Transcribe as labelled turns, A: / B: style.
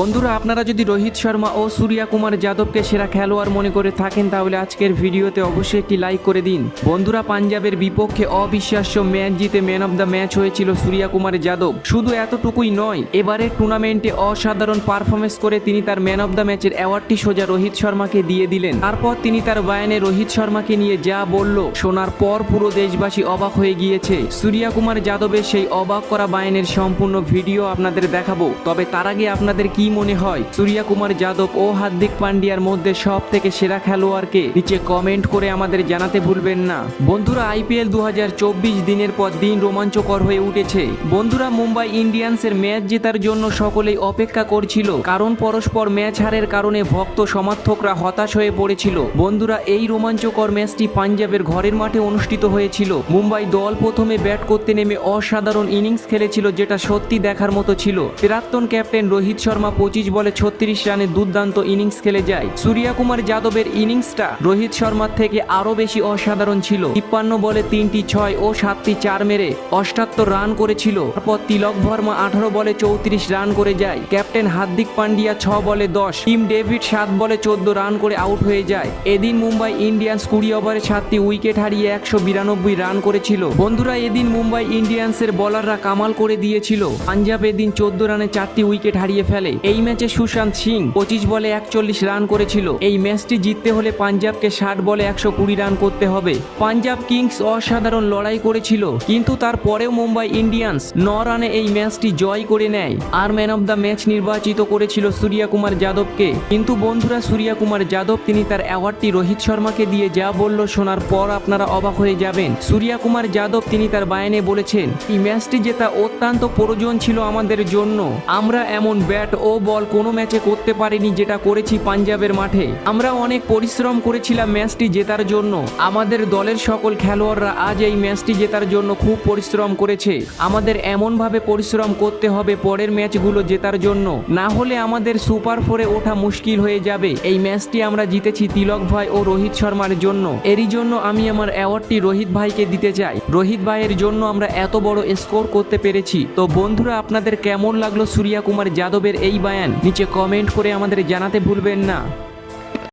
A: বন্ধুরা, আপনারা যদি রোহিত শর্মা ও সূর্যা কুমার যাদবকে সেরা খেলোয়াড় মনে করে থাকেন, তাহলে আজকের ভিডিওতে অবশ্যই একটি লাইক করে দিন। বন্ধুরা, পাঞ্জাবের বিপক্ষে অবিশ্বাস্য ম্যাচ জিতে ম্যান অফ দ্য ম্যাচ হয়েছিল সূর্যা কুমার যাদব। শুধু এতটুকুই নয় এবারে টুর্নামেন্টে অসাধারণ পারফরমেন্স করে তিনি তার ম্যান অফ দ্য ম্যাচের অ্যাওয়ার্ডটি সোজা রোহিত শর্মাকে দিয়ে দিলেন। তারপর তিনি তার বায়ানে রোহিত শর্মাকে নিয়ে যা বলল, শোনার পর পুরো দেশবাসী অবাক হয়ে গিয়েছে। সূর্যা কুমার যাদবের সেই অবাক করা বায়ানের সম্পূর্ণ ভিডিও আপনাদের দেখাবো। তবে তার আগে আপনাদের কি মনে হয়? সূর্যা কুমার যাদব ও হার্দিক পান্ডিয়ার মধ্যে সব থেকে সেরা খেলোয়াড়কে নিচে কমেন্ট করে আমাদের জানাতে ভুলবেন না। বন্ধুরা, আইপিএল দুহাজার চব্বিশ দিনের পর দিন রোমাঞ্চকর হয়ে উঠেছে। বন্ধুরা, মুম্বাই ইন্ডিয়ান্সের ম্যাচ জেতার জন্য সকলেই অপেক্ষা করছিল, কারণ পরস্পর ম্যাচ হারের কারণে ভক্ত সমর্থকরা হতাশ হয়ে পড়েছিল। বন্ধুরা, এই রোমাঞ্চকর ম্যাচটি পাঞ্জাবের ঘরের মাঠে অনুষ্ঠিত হয়েছিল। মুম্বাই দল প্রথমে ব্যাট করতে নেমে অসাধারণ ইনিংস খেলেছিল, যেটা সত্যি দেখার মতো ছিল। প্রাক্তন ক্যাপ্টেন রোহিত শর্মা পঁচিশ বলে ছত্রিশ রানে দুর্দান্ত ইনিংস খেলে যায়। সূর্যা কুমার যাদবের ইনিংসটা রোহিত শর্মার থেকে আরও বেশি অসাধারণ ছিল। তিপ্পান্ন বলে তিনটি ছয় ও সাতটি চার মেরে অষ্টাত্তর রান করেছিল। তারপর তিলক ভর্মা আঠারো বলে চৌত্রিশ রান করে যায়। ক্যাপ্টেন হার্দিক পান্ডিয়া ছ বলে দশ। টিম ডেভিড সাত বলে চোদ্দ রান করে আউট হয়ে যায়। এদিন মুম্বাই ইন্ডিয়ান্স কুড়ি ওভারে সাতটি উইকেট হারিয়ে একশো বিরানব্বই রান করেছিল। বন্ধুরা, এদিন মুম্বাই ইন্ডিয়ান্সের বলাররা কামাল করে দিয়েছিল। পাঞ্জাব এদিন চোদ্দ রানে চারটি উইকেট হারিয়ে ফেলে। এই ম্যাচে সুশান্ত সিং পঁচিশ বলে একচল্লিশ রান করেছিল। এই ম্যাচটি জিততে হলে পাঞ্জাবকে ষাট বলে একশো কুড়ি রান করতে হবে। পাঞ্জাব কিংস অসাধারণ লড়াই করেছিল, কিন্তু তারপরেও মুম্বাই ইন্ডিয়ান্স ন রানে এই ম্যাচটি জয় করে নেয়। আর ম্যান অফ দ্য ম্যাচ নির্বাচিত করেছিল সূর্যা কুমার যাদবকে। কিন্তু বন্ধুরা সূর্যা কুমার যাদব তিনি তার অ্যাওয়ার্ডটি রোহিত শর্মাকে দিয়ে যা বলল শোনার পর আপনারা অবাক হয়ে যাবেন। সূর্যা কুমার যাদব তিনি তার বায়ানে বলেছেন, এই ম্যাচটি জেতা অত্যন্ত প্রয়োজন ছিল আমাদের জন্য। আমরা এমন ব্যাট ও বল কোনো ম্যাচে করতে পারিনি, যেটা করেছি পাঞ্জাবের মাঠে। আমরা অনেক পরিশ্রম করেছিলাম ম্যাচটি জেতার জন্য। আমাদের দলের সকল খেলোয়াড়রা আজ এই ম্যাচটি জেতার জন্য খুব পরিশ্রম করেছে। আমাদের এমনভাবে পরিশ্রম করতে হবে পরের ম্যাচগুলো জেতার জন্য। না হলে আমাদের সুপার ফোরে ওঠা মুশকিল হয়ে যাবে। এই ম্যাচটি আমরা জিতেছি তিলক ভাই ও রোহিত শর্মার জন্য। এরই জন্য আমি আমার অ্যাওয়ার্ডটি রোহিত ভাইকে দিতে চাই। রোহিত ভাইয়ের জন্য আমরা এত বড় স্কোর করতে পেরেছি। তো বন্ধুরা, আপনাদের কেমন লাগল সূর্যা কুমার যাদবের এই বায়ান নিচে কমেন্ট করে আমাদের জানাতে ভুলবেন না।